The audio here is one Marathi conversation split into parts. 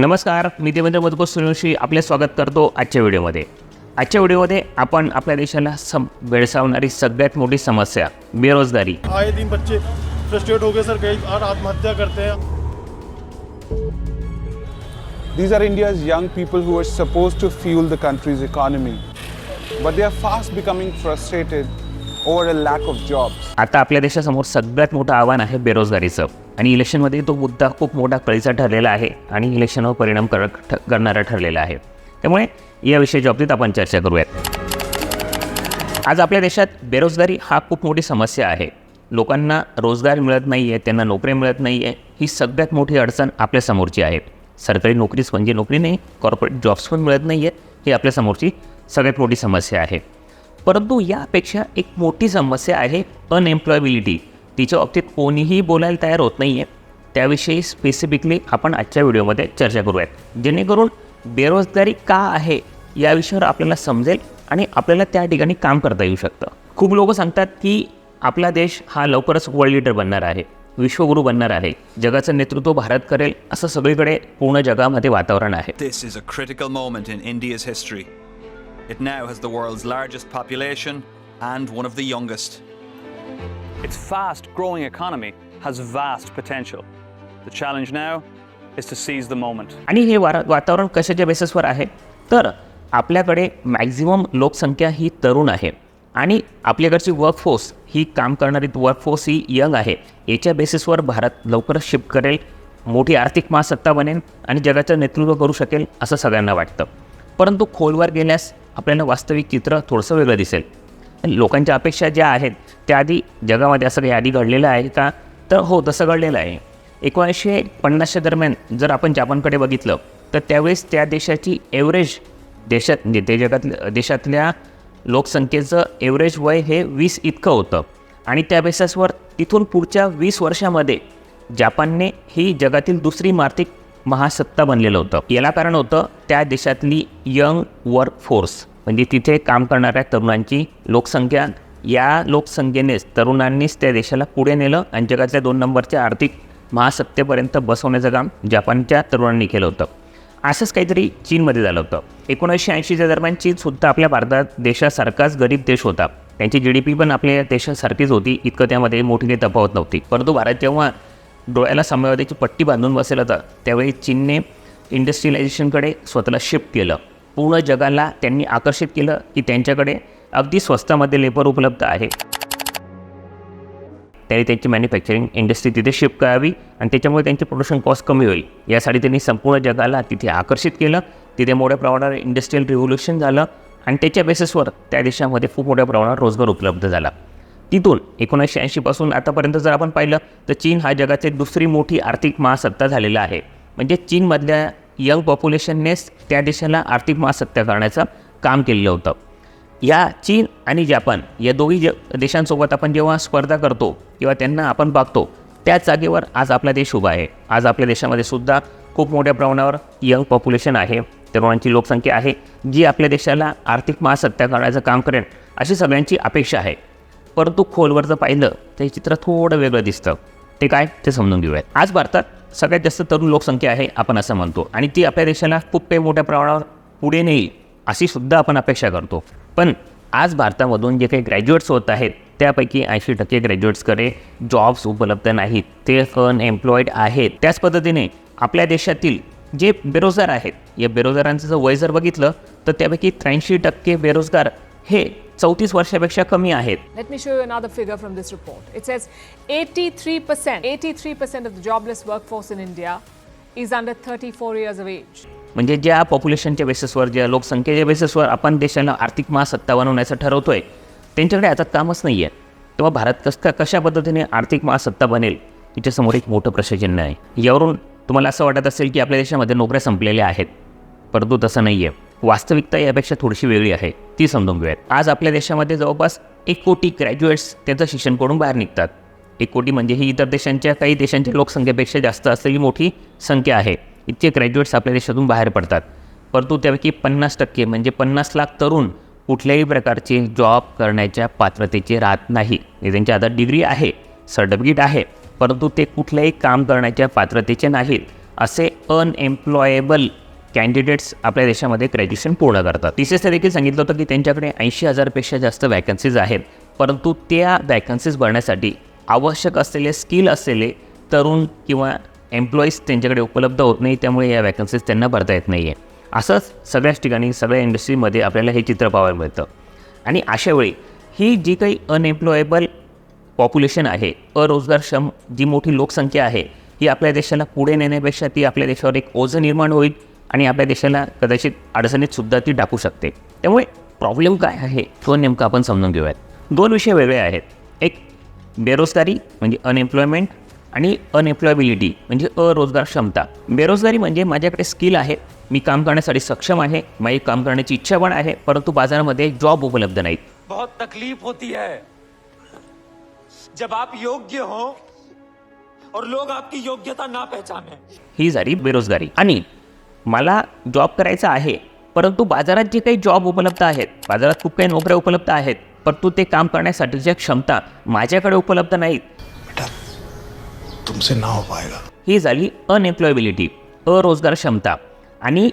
नमस्कार मी देवेंद्र मधुकर सूर्यवंशी आपले स्वागत करतो आजच्या व्हिडिओमध्ये आजच्या व्हिडिओमध्ये आपण आपल्या देशाला सम भेडसावणारी सगळ्यात मोठी समस्या बेरोजगारी आए दिन बच्चे फ्रस्ट्रेट हो गए सर कई और आत्महत्या करते हैं These are India's young people who are supposed to fuel the country's economy. But they are fast becoming frustrated over a lack of jobs. आता आपल्या देशासमोर सगळ्यात मोठं आव्हान आहे बेरोजगारीचं आणि इलेक्शनमध्ये तो मुद्दा खूप मोठा कळीचा ठरलेला आहे आणि इलेक्शनवर परिणाम कर ठ- करणारा ठरलेला आहे. त्यामुळे या विषयाच्या बाबतीत आपण चर्चा करूयात. आज आपल्या देशात बेरोजगारी हा खूप मोठी समस्या आहे. लोकांना रोजगार मिळत नाही आहे त्यांना नोकरी मिळत नाही आहे ही सगळ्यात मोठी अडचण आपल्यासमोरची आहे. सरकारी नोकरीच म्हणजे नोकरी नाही कॉर्पोरेट जॉब्स पण मिळत नाही आहे ही आपल्यासमोरची सगळ्यात मोठी समस्या आहे. परंतु यापेक्षा एक मोठी समस्या आहे अनएम्प्लॉयबिलिटी तिच्या बाबतीत कोणीही बोलायला तयार होत नाही आहे त्याविषयी स्पेसिफिकली आपण आजच्या व्हिडिओमध्ये चर्चा करूयात. जेणेकरून बेरोजगारी का आहे या विषयावर आपल्याला समजेल आणि आपल्याला त्या ठिकाणी काम करता येऊ शकतं. खूप लोक सांगतात की आपला देश हा लवकरच वर्ल्ड लीडर बनणार आहे विश्वगुरू बनणार आहे जगाचं नेतृत्व भारत करेल असं सगळीकडे पूर्ण जगामध्ये वातावरण आहे. This is a critical moment in India's history it now has the world's largest population and one of the youngest Its fast growing economy has vast potential. The challenge now is to seize the moment. आणि हे वातावरण कशाच्या बेसिसवर आहे तर आपल्याकडे मॅक्झिमम लोकसंख्या ही तरुण आहे आणि आपल्याकडची वर्कफोर्स ही काम करणारी वर्कफोर्स ही यंग आहे याच्या बेसिसवर भारत लवकरच शिफ्ट करेल मोठी आर्थिक महासत्ता बनेल आणि जगाचं नेतृत्व करू शकेल असं सगळ्यांना वाटतं परंतु खोलवर गेल्यास आपल्याला वास्तविक चित्र थोडंसं वेगळं दिसेल लोकांच्या अपेक्षा ज्या आहेत त्या आधी जगामध्ये असं काही आधी घडलेलं आहे का? तर हो तसं घडलेलं आहे. एकोणीसशे पन्नासच्या दरम्यान जर आपण जापानकडे बघितलं तर त्यावेळेस त्या देशाची एव्हरेज देशात म्हणजे ते जगातल्या देशातल्या लोकसंख्येचं एव्हरेज वय हे वीस इतकं होतं. आणि त्या बेसिसवर तिथून पुढच्या वीस वर्षामध्ये जापानने ही जगातील दुसरी आर्थिक महासत्ता बनलेलं होतं. याला कारण होतं त्या देशातली यंग वर्क फोर्स म्हणजे तिथे काम करणाऱ्या तरुणांची लोकसंख्या या लोकसंख्येनेच तरुणांनीच त्या देशाला पुढे नेलं आणि जगातल्या दोन नंबरच्या आर्थिक महासत्तेपर्यंत बसवण्याचं काम जपानच्या तरुणांनी केलं होतं. असंच काहीतरी चीनमध्ये झालं होतं. एकोणीसशे ऐंशीच्या दरम्यान चीनसुद्धा आपल्या भारतात देशासारखाच गरीब देश होता. त्यांची जी डी पी पण आपल्या देशासारखीच होती इतकं त्यामध्ये मोठी काही तफावत नव्हती. परंतु भारत जेव्हा डोळ्याला साम्यवादाची पट्टी बांधून बसेल होता त्यावेळी चीनने इंडस्ट्रियलायझेशनकडे स्वतःला शिफ्ट केलं. पूर्ण जगाला त्यांनी आकर्षित केलं की त्यांच्याकडे अगदी स्वस्तामध्ये लेबर उपलब्ध आहे. त्यांनी त्यांची मॅन्युफॅक्चरिंग इंडस्ट्री तिथे शिफ्ट करावी आणि त्याच्यामुळे त्यांची प्रोडक्शन कॉस्ट कमी होईल. यासाठी त्यांनी संपूर्ण जगाला तिथे आकर्षित केलं. तिथे मोठ्या प्रमाणावर इंडस्ट्रियल रिव्होल्युशन झालं आणि त्याच्या बेसिसवर त्या देशामध्ये खूप मोठ्या प्रमाणावर रोजगार उपलब्ध झाला. तिथून एकोणीसशे ऐंशीपासून आतापर्यंत जर आपण पाहिलं तर चीन हा जगाची दुसरी मोठी आर्थिक महासत्ता झालेला आहे. म्हणजे चीनमधल्या यंग पॉप्युलेशननेच त्या देशाला आर्थिक महासत्ता करण्याचं काम केलेलं होतं. या चीन आणि जपान या दोघी ज देशांसोबत आपण जेव्हा स्पर्धा करतो किंवा त्यांना आपण बघतो त्याच जागेवर आज आपला देश उभा आहे. आज आपल्या देशामध्ये सुद्धा खूप मोठ्या प्रमाणावर यंग पॉप्युलेशन आहे. तरुणांची लोकसंख्या आहे जी आपल्या देशाला आर्थिक महासत्ता करण्याचं काम करेल अशी सगळ्यांची अपेक्षा आहे. परंतु खोलवर जर पाहिलं तर हे चित्र थोडं वेगळं दिसतं. ते काय? ते समजून घेऊयात. आज भारतात सगळ्यात जास्त तरुण लोकसंख्या आहे आपण असं म्हणतो. आणि ती आपल्या देशाला खूप काही मोठ्या प्रमाणावर पुढे नेईल अशी सुद्धा आपण अपेक्षा करतो. पण आज भारतामधून जे काही ग्रॅज्युएट्स होत आहेत त्यापैकी ऐंशी टक्के ग्रॅज्युएट्सकडे जॉब्स उपलब्ध नाहीत. ते अनएम्प्लॉईड आहेत. त्याच पद्धतीने आपल्या देशातील जे बेरोजगार आहेत या बेरोजगारांचं जर वय जर बघितलं तर त्यापैकी त्र्याऐंशी टक्के बेरोजगार हे चौतीस वर्षापेक्षा कमी आहेत. Let me show you another figure from this report it says 83%, 83% of the jobless workforce in India is under 34 years of age म्हणजे ज्या पॉप्युलेशनच्या बेसिसवर ज्या लोकसंख्येच्या बेसिसवर आपण देशाला आर्थिक महासत्ता बनवण्याचं ठरवतो आहे त्यांच्याकडे आता कामच नाही आहे तेव्हा भारत कस का कशा पद्धतीने आर्थिक महासत्ता बनेल याच्यासमोर एक मोठं प्रश्नचिन्ह आहे. यावरून तुम्हाला असं वाटत असेल की आपल्या देशामध्ये नोकऱ्या संपलेल्या आहेत परंतु तसं नाही आहे वास्तविकता यापेक्षा थोडीशी वेगळी आहे ती समजून घेऊयात. आज आपल्या देशामध्ये जवळपास एक कोटी ग्रॅज्युएट्स त्यांचं शिक्षण करून बाहेर निघतात. एक कोटी म्हणजे ही इतर देशांच्या काही देशांच्या लोकसंख्येपेक्षा जास्त असलेली मोठी संख्या आहे. इतके ग्रॅज्युएट्स आपल्या देशातून बाहेर पडतात. परंतु त्यापैकी पन्नास टक्के म्हणजे पन्नास लाख तरुण कुठल्याही प्रकारचे जॉब करण्याच्या पात्रतेचे राहत नाही. त्यांच्या आता डिग्री आहे सर्टिफिकेट आहे परंतु ते कुठल्याही काम करण्याच्या पात्रतेचे नाहीत. असे अनएम्प्लॉयेबल कॅन्डिडेट्स आपल्या देशामध्ये ग्रॅज्युएशन पूर्ण करतात. टीसीएसने देखील सांगितलं होतं की त्यांच्याकडे ऐंशी हजारपेक्षा जास्त वॅकन्सीज आहेत. परंतु त्या वॅकन्सीज भरण्यासाठी आवश्यक असलेले स्किल असलेले तरुण किंवा एम्प्लॉईज त्यांच्याकडे उपलब्ध होत नाही त्यामुळे या वॅकन्सीज त्यांना भरता येत नाही आहे असंच सगळ्याच ठिकाणी सगळ्या इंडस्ट्रीमध्ये आपल्याला हे चित्र पाहायला मिळतं. आणि अशावेळी ही जी काही अनएम्प्लॉयेबल पॉप्युलेशन आहे अरोजगारक्षम जी मोठी लोकसंख्या आहे ही आपल्या देशाला पुढे नेण्यापेक्षा ती आपल्या देशावर एक ओझं निर्माण होईल आणि आपल्या देशाला कदाचित अडचणीतसुद्धा ती टाकू शकते. त्यामुळे प्रॉब्लेम काय आहे तो नेमका आपण समजून घेऊयात. दोन विषय वेगळे आहेत. एक बेरोजगारी म्हणजे अनएम्प्लॉयमेंट आणि अनएम्प्लॉयबिलिटी म्हणजे अरोजगार क्षमता. बेरोजगारी म्हणजे माझ्याकडे स्किल आहे मी काम करण्यासाठी सक्षम आहे माझी काम करण्याची इच्छा पण आहे परंतु बाजारामध्ये जॉब उपलब्ध नाहीत बहुत तकलीफ होती है। जब आप योग्य हो और लोग आपकी योग्यता ना पहचाने। ही झाली बेरोजगारी. आणि मला जॉब करायचा आहे परंतु बाजारात जे काही जॉब उपलब्ध आहेत बाजारात खूप काही नोकऱ्या उपलब्ध आहेत परंतु ते काम करण्यासाठीच्या क्षमता माझ्याकडे उपलब्ध नाहीत. तुमसे ना हो पाएगा ही झाली अनएम्प्लॉयबिलिटी अरोजगार क्षमता. आणि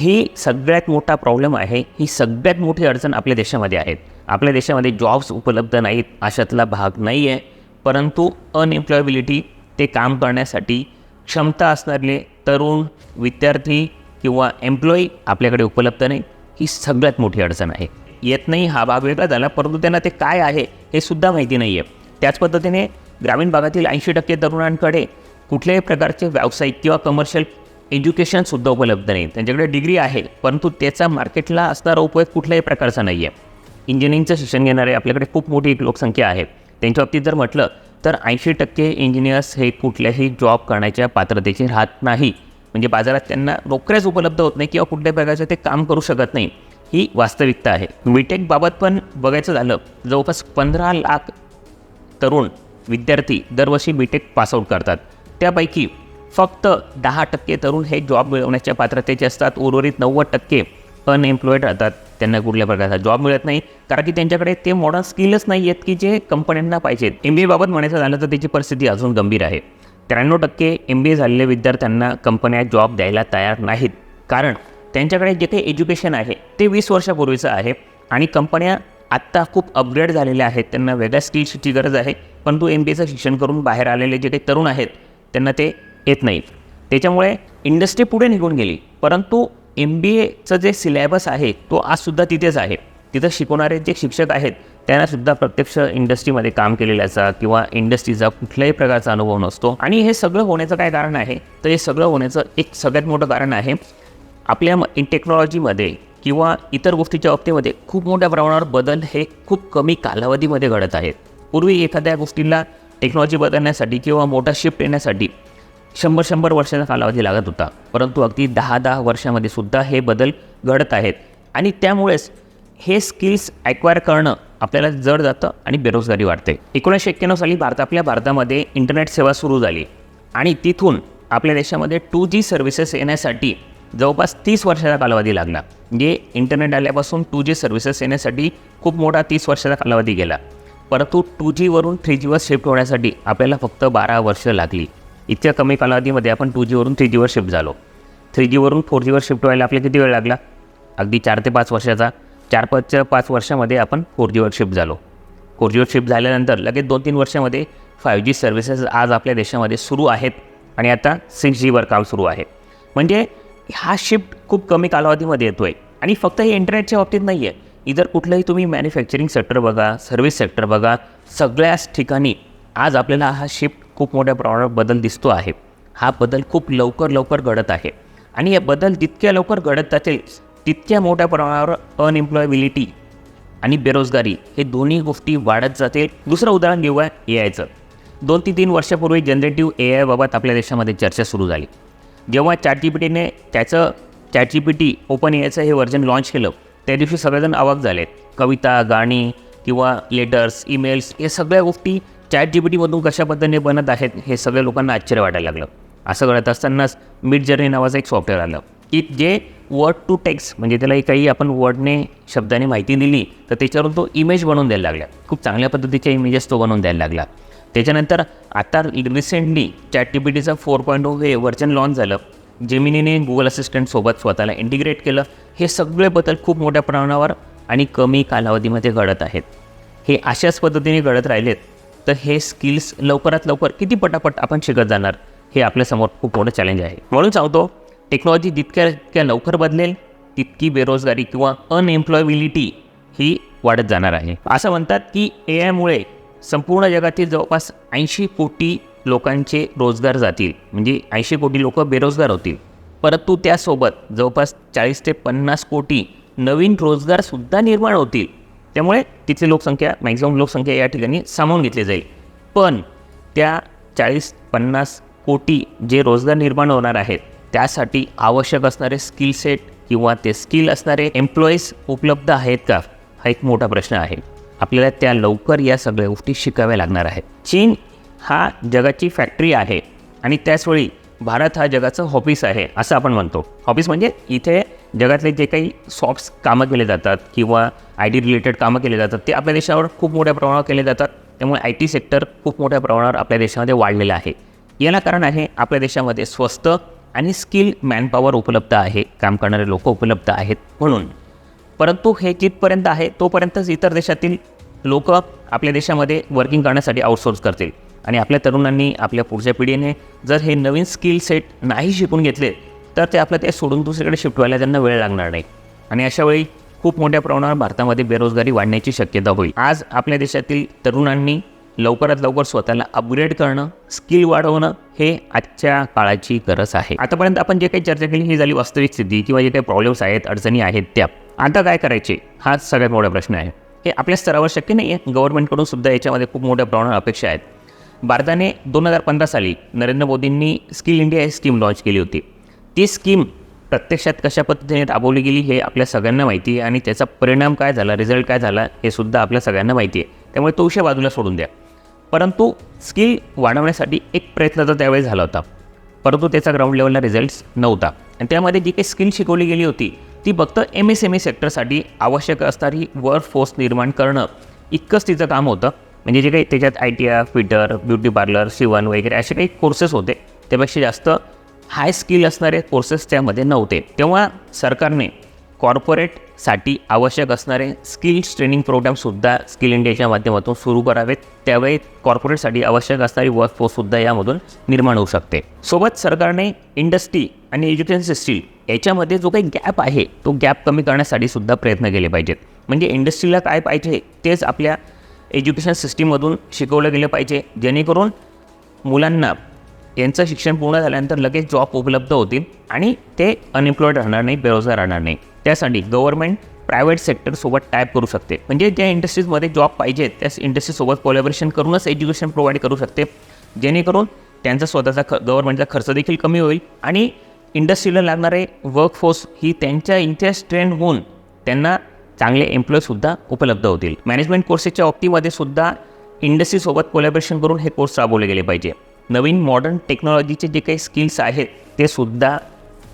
ही सगळ्यात मोठा प्रॉब्लेम आहे ही सगळ्यात मोठी अडचण आपल्या देशामध्ये आहेत. आपल्या देशामध्ये जॉब्स उपलब्ध नाहीत अशातला भाग नाही आहे परंतु अनएम्प्लॉयबिलिटी ते काम करण्यासाठी क्षमता असणारे तरुण विद्यार्थी किंवा एम्प्लॉई आपल्याकडे उपलब्ध नाही ही सगळ्यात मोठी अडचण आहे. येत नाही हा भाग वेगळा झाला परंतु त्यांना ते काय आहे हे सुद्धा माहिती नाही आहे त्याच पद्धतीने ग्रामीण भागातील ऐंशी टक्के तरुणांकडे कुठल्याही प्रकारचे व्यावसायिक किंवा कमर्शियल एज्युकेशनसुद्धा उपलब्ध नाही. त्यांच्याकडे डिग्री आहे परंतु त्याचा मार्केटला असणारा उपयोग कुठल्याही प्रकारचा नाही आहे इंजिनिअरिंगचं शिक्षण घेणारे आपल्याकडे खूप मोठी एक लोकसंख्या आहे. त्यांच्या बाबतीत जर म्हटलं तर ऐंशी टक्के इंजिनियर्स हे कुठल्याही जॉब करण्याच्या पात्रतेचे राहत नाही. म्हणजे बाजारात त्यांना नोकऱ्याच उपलब्ध होत नाही किंवा कुठल्याही प्रकारचं ते काम करू शकत नाही. ही वास्तविकता आहे. बीटेक बाबत पण बघायचं झालं जवळपास पंधरा लाख तरुण विद्यार्थी दरवर्षी बी टेक पासआउट करतात. त्यापैकी फक्त दहा टक्के तरुण हे जॉब मिळवण्याच्या पात्रतेचे असतात. उर्वरित नव्वद टक्के अनएम्प्लॉईड राहतात. त्यांना कुठल्या प्रकारचा जॉब मिळत नाही. कारण की त्यांच्याकडे ते मॉडर्न स्किलच नाही आहेत की जे कंपन्यांना पाहिजेत. एम बी एबाबत म्हणायचं झालं तर त्याची परिस्थिती अजून गंभीर आहे. त्र्याण्णव टक्के एम बी ए झालेल्या विद्यार्थ्यांना कंपन्या जॉब द्यायला तयार नाहीत. कारण त्यांच्याकडे जे काही एज्युकेशन आहे ते वीस वर्षापूर्वीचं आहे. आणि कंपन्या आत्ता खूप अपग्रेड झालेल्या आहेत. त्यांना वेगळ्या स्किल्सची गरज आहे. परंतु एम बी एचं शिक्षण करून बाहेर आलेले जे काही तरुण आहेत त्यांना ते येत नाही त्याच्यामुळे इंडस्ट्री पुढे निघून गेली. परंतु एम बी एचं जे सिलेबस आहे तो आजसुद्धा तिथेच आहे. तिथं शिकवणारे जे शिक्षक आहेत त्यांनासुद्धा प्रत्यक्ष इंडस्ट्रीमध्ये काम केलेल्याचा किंवा इंडस्ट्रीचा कुठल्याही प्रकारचा अनुभव नसतो. आणि हे सगळं होण्याचं काय कारण आहे? तर हे सगळं होण्याचं एक सगळ्यात मोठं कारण आहे आपल्या इन टेक्नॉलॉजीमध्ये किंवा इतर गोष्टीच्या बाबतीमध्ये खूप मोठ्या प्रमाणावर बदल हे खूप कमी कालावधीमध्ये घडत आहेत. पूर्वी एखाद्या गोष्टीला टेक्नॉलॉजी बदलण्यासाठी किंवा मोठा शिफ्ट येण्यासाठी शंभर शंभर वर्षाचा कालावधी लागत होता. परंतु अगदी दहा दहा वर्षामध्ये सुद्धा हे बदल घडत आहेत. आणि त्यामुळेच हे स्किल्स ॲक्वायर करणं आपल्याला जड जातं आणि बेरोजगारी वाढते. एकोणीसशे एक्क्याण्णव साली भारत आपल्या भारतामध्ये इंटरनेट सेवा सुरू झाली. आणि तिथून आपल्या देशामध्ये टू जी सर्व्हिसेस येण्यासाठी जवळपास तीस वर्षाचा कालावधी लागला. म्हणजे इंटरनेट आल्यापासून टू जी सर्व्हिसेस येण्यासाठी खूप मोठा तीस वर्षाचा कालावधी गेला. परंतु टू जीवरून थ्री जीवर शिफ्ट होण्यासाठी आपल्याला फक्त बारा वर्ष लागली. इतक्या कमी कालावधीमध्ये आपण टू जीवरून थ्री जीवर शिफ्ट झालो. थ्री जीवरून फोर जीवर शिफ्ट व्हायला आपल्याला किती वेळ लागला? अगदी चार ते पाच वर्षाचा. चार पाचच्या पाच वर्षामध्ये आपण फोर जीवर शिफ्ट झालो. फोर जीवर शिफ्ट झाल्यानंतर लगेच दोन तीन वर्षामध्ये फाईव्ह जी सर्व्हिसेस आज आपल्या देशामध्ये सुरू आहेत आणि आता सिक्स जीवर काम सुरू आहे. म्हणजे हा शिफ्ट खूप कमी कालावधीमध्ये येतो आहे आणि फक्त हे इंटरनेटच्या बाबतीत नाही आहे इतर कुठलंही तुम्ही मॅन्युफॅक्चरिंग सेक्टर बघा सर्व्हिस सेक्टर बघा सगळ्याच ठिकाणी आज आपल्याला हा शिफ्ट खूप मोठ्या प्रमाणावर बदल दिसतो आहे. हा बदल खूप लवकर लवकर घडत आहे. आणि हे बदल जितक्या लवकर घडत जातील तितक्या मोठ्या प्रमाणावर अनएम्प्लॉयबिलिटी आणि बेरोजगारी हे दोन्ही गोष्टी वाढत जातील. दुसरं उदाहरण घेऊया ए आयचं दोन ते तीन वर्षापूर्वी जनरेटिव्ह ए आयबाबत आपल्या देशामध्ये चर्चा सुरू झाली. जेव्हा चॅट जी पी टीने त्याचं chat G P T open A आयचं हे व्हर्जन लॉन्च केलं त्या दिवशी सगळेजण अवाक झालेत. कविता गाणी किंवा लेटर्स ईमेल्स हे सगळ्या गोष्टी चॅट जी पी टीमधून कशा पद्धतीने बनत आहेत हे सगळ्या लोकांना आश्चर्य वाटायला लागलं. असं घडत असतानाच मिड जर्नी नावाचं एक सॉफ्टवेअर आलं. की जे वर्ड टू टेक्स्ट म्हणजे त्याला काही आपण वर्डने शब्दाने माहिती दिली तर त्याच्यावरून तो इमेज बनवून द्यायला लागला. खूप चांगल्या पद्धतीच्या इमेजेस तो बनवून द्यायला लागला. त्याच्यानंतर आता रिसेंटली चॅट टी पी टीचं फोर पॉईंट हे वर्जन लॉन्च झालं. जेमिनीने गुगल असिस्टंटसोबत स्वतःला इंटिग्रेट केलं. हे सगळे बदल खूप मोठ्या प्रमाणावर आणि कमी कालावधीमध्ये घडत आहेत. हे अशाच पद्धतीने घडत राहिलेत तर हे स्किल्स लवकरात लवकर किती पटापट आपण शिकत जाणार हे आपल्यासमोर खूप मोठं चॅलेंज आहे. म्हणून सांगतो टेक्नॉलॉजी जितक्या जितक्या लवकर बदलेल तितकी बेरोजगारी किंवा अनएम्प्लॉयबिलिटी ही वाढत जाणार आहे. असं म्हणतात की ए आयमुळे संपूर्ण जगातील जवळपास ऐंशी कोटी लोकांचे रोजगार जातील म्हणजे ऐंशी कोटी लोक बेरोजगार होतील. परंतु त्यासोबत जवळपास चाळीस ते पन्नास कोटी नवीन रोजगारसुद्धा निर्माण होतील. त्यामुळे तिथली लोकसंख्या मॅक्झिमम लोकसंख्या या ठिकाणी सामावून घेतली जाईल. पण त्या चाळीस पन्नास कोटी जे रोजगार निर्माण होणार आहेत त्यासाठी आवश्यक असणारे स्किल सेट किंवा ते स्किल असणारे एम्प्लॉईज उपलब्ध आहेत का? हा एक मोठा प्रश्न आहे. आपल्याला त्या लवकर या सगळ्या गोष्टी शिकाव्या लागणार आहेत. चीन हा जगाची फॅक्टरी आहे आणि त्याचवेळी भारत हा जगाचं ऑफिस आहे असं आपण म्हणतो. ऑफिस म्हणजे इथे जगातले जे काही सॉफ्ट कामं केले जातात किंवा आय टी रिलेटेड कामं केले जातात ते आपल्या देशावर खूप मोठ्या प्रमाणावर केले जातात. त्यामुळे आय टी सेक्टर खूप मोठ्या प्रमाणावर आपल्या देशामध्ये वाढलेलं आहे. याला कारण आहे आपल्या देशामध्ये स्वस्त आणि स्किल मॅनपॉवर उपलब्ध आहे काम करणारे लोक उपलब्ध आहेत म्हणून. परंतु हे जिथपर्यंत आहे तोपर्यंतच इतर देशातील लोक आपल्या देशामध्ये वर्किंग करण्यासाठी आउटसोर्स करतील. आणि आपल्या तरुणांनी आपल्या पुढच्या पिढीने जर हे नवीन स्किल सेट नाही शिकून घेतले तर ते आपलं ते सोडून दुसरीकडे शिफ्ट व्हायला त्यांना वेळ लागणार नाही. आणि अशा वेळी खूप मोठ्या प्रमाणावर भारतामध्ये बेरोजगारी वाढण्याची शक्यता होईल. आज आपल्या देशातील तरुणांनी लवकरात लवकर स्वतःला अपग्रेड करणं स्किल वाढवणं हे आजच्या काळाची गरज आहे. आतापर्यंत आपण जे काही चर्चा केली ही झाली वास्तविक स्थिती किंवा जे काही प्रॉब्लेम्स आहेत अडचणी आहेत त्या. आता काय करायचे? हा सगळ्यात मोठा प्रश्न आहे. हे आपल्या स्तरावर शक्य नाही आहे गव्हर्नमेंटकडून सुद्धा याच्यामध्ये खूप मोठ्या प्रमाणावर अपेक्षा आहेत. भारताने दोन हजार पंधरा साली नरेंद्र मोदींनी स्किल इंडिया ही स्कीम लॉन्च केली होती. ती स्कीम प्रत्यक्षात कशा पद्धतीने राबवली गेली हे आपल्या सगळ्यांना माहिती आहे आणि त्याचा परिणाम काय झाला रिझल्ट काय झाला हे सुद्धा आपल्या सगळ्यांना माहिती आहे. त्यामुळे तो विषय बाजूला सोडून द्या. परंतु स्किल वाढवण्यासाठी एक प्रयत्न तर त्यावेळी झाला होता. परंतु त्याचा ग्राउंड लेवलला रिझल्ट्स नव्हता. आणि त्यामध्ये जी काही स्किल शिकवली गेली होती ती फक्त एम एस एम ई सेक्टरसाठी आवश्यक असणारी वर्क फोर्स निर्माण करणं इतकंच तिचं काम होतं. म्हणजे जे काही त्याच्यात I T R fitter beauty parlour शिवण वगैरे असे काही कोर्सेस होते. त्यापेक्षा जास्त हाय स्किल असणारे कोर्सेस त्यामध्ये नव्हते. तेव्हा सरकारने कॉर्पोरेटसाठी आवश्यक असणारे स्किल्स ट्रेनिंग प्रोग्रामसुद्धा स्किल इंडियाच्या माध्यमातून सुरू करावेत. त्यावेळी कॉर्पोरेटसाठी आवश्यक असणारी वर्कफोर्ससुद्धा यामधून निर्माण होऊ शकते. सोबत सरकारने इंडस्ट्री आणि एज्युकेशन सिस्टीम याच्यामध्ये जो काही गॅप आहे तो गॅप कमी करण्यासाठी सुद्धा प्रयत्न केले पाहिजेत. म्हणजे इंडस्ट्रीला काय पाहिजे तेच आपल्या एज्युकेशन सिस्टीममधून शिकवलं गेलं पाहिजे. जेणेकरून मुलांना यांचं शिक्षण पूर्ण झाल्यानंतर लगेच जॉब उपलब्ध होतील आणि ते अनएम्प्लॉईड राहणार नाही बेरोजगार राहणार नाही. त्यासाठी गव्हर्नमेंट प्रायव्हेट सेक्टरसोबत टाईप करू शकते. म्हणजे ज्या इंडस्ट्रीजमध्ये जॉब पाहिजेत त्या इंडस्ट्रीजसोबत कोलॅबरेशन करूनच एज्युकेशन प्रोव्हाइड करू शकते. जेणेकरून त्यांचा स्वतःचा ख गव्हर्नमेंटचा खर्च देखील कमी होईल आणि इंडस्ट्रीला लागणारे वर्कफोर्स ही त्यांच्या इंटरेस्ट ट्रेंड होऊन त्यांना चांगले एम्प्लॉईसुद्धा उपलब्ध होतील. मॅनेजमेंट कोर्सेसच्या बाबतीमध्ये सुद्धा इंडस्ट्रीसोबत कोलॅबरेशन करून हे कोर्स राबवले गेले पाहिजे. नवीन मॉडर्न टेक्नॉलॉजीचे जे काही स्किल्स आहेत ते सुद्धा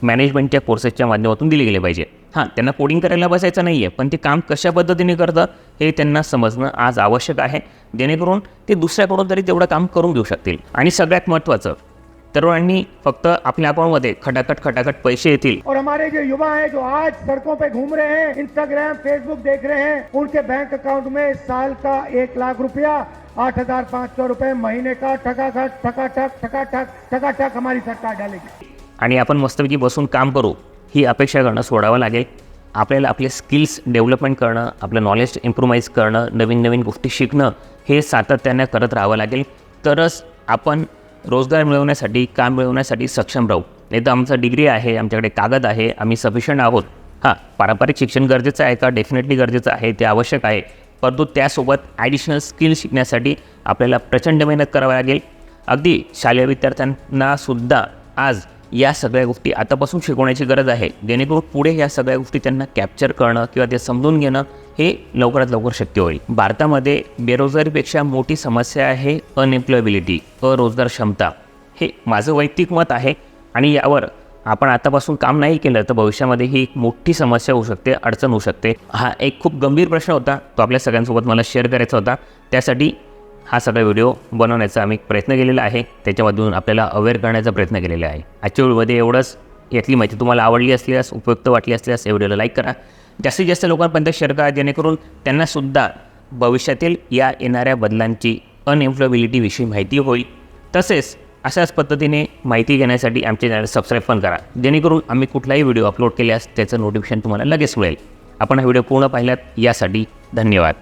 मॅनेजमेंटच्या कोर्सेसच्या माध्यमातून दिले गेले पाहिजे. हां त्यांना कोडिंग करायला बसायचं नाही आहे पण ते काम कशा पद्धतीने करतं हे त्यांना समजणं आज आवश्यक आहे. जेणेकरून ते दुसऱ्याकडून तरी तेवढं काम करून घेऊ शकतील. आणि सगळ्यात महत्त्वाचं तरुणांनी फक्त आपल्या अकाउंटमध्ये खटाखट खटाखट पैसे येतील. और हमारे जो युवा हैं जो आज सड़कों पे घूम रहे हैं इंस्टाग्राम फेसबुक देख रहे हैं उनके बैंक अकाउंट में साल का एक लाख रुपया आठ हजार पाँच सौ रुपए महीने का ठकाखट ठकाठक ठकाठक ठकाठक हमारी सरकार डालेगी। आणि आपण मस्तपैकी बसून काम करू ही अपेक्षा करणं सोडावं लागेल. आपल्याला आपले स्किल्स डेव्हलपमेंट करणं आपलं नॉलेज इम्प्रुव्हाइज करणं नवीन नवीन गोष्टी शिकणं हे सातत्याने करत राहावं लागेल. तरच आपण रोजगार मिळवण्यासाठी काम मिळवण्यासाठी सक्षम राहू. नाही तर आमचा डिग्री आहे आमच्याकडे कागद आहे आम्ही सफिशियंट आहोत. हां पारंपरिक शिक्षण गरजेचं आहे का? डेफिनेटली गरजेचं आहे ते आवश्यक आहे. परंतु त्यासोबत ॲडिशनल स्किल शिकण्यासाठी आपल्याला प्रचंड मेहनत करावी लागेल. अगदी शालेय विद्यार्थ्यांना सुद्धा आज या सगळ्या गोष्टी आतापासून शिकवण्याची गरज आहे. जेणेकरून पुढे या सगळ्या गोष्टी त्यांना कॅप्चर करणं किंवा ते समजून घेणं हे लवकरात लवकर शक्य होईल. भारतामध्ये बेरोजगारीपेक्षा मोठी समस्या आहे अनएम्प्लॉयबिलिटी अरोजगार क्षमता. हे माझं वैयक्तिक मत आहे आणि यावर आपण आतापासून काम नाही केलं तर भविष्यामध्ये ही एक मोठी समस्या होऊ शकते अडचण होऊ शकते. हा एक खूप गंभीर प्रश्न होता तो आपल्या सगळ्यांसोबत मला शेअर करायचा होता. त्यासाठी हा सगळा व्हिडिओ बनवण्याचा आम्ही प्रयत्न केलेला आहे. त्याच्यामधून आपल्याला अवेअर करण्याचा प्रयत्न केलेला आहे. आजच्या व्हिडिओमध्ये एवढंच. यातली माहिती तुम्हाला आवडली असल्यास उपयुक्त वाटली असल्यास या व्हिडिओला लाईक करा. जास्तीत जास्त लोकांपर्यंत शेअर करा जेणेकरून त्यांनासुद्धा भविष्यातील या येणाऱ्या बदलांची अनएम्प्लॉयबिलिटीविषयी माहिती होईल. तसेच अशाच पद्धतीने माहिती घेण्यासाठी आमचे चॅनल सबस्क्राईब पण करा. जेणेकरून आम्ही कुठलाही व्हिडिओ अपलोड केल्यास त्याचं नोटिफिकेशन तुम्हाला लगेच मिळेल. आपण हा व्हिडिओ पूर्ण पाहिल्यात यासाठी धन्यवाद.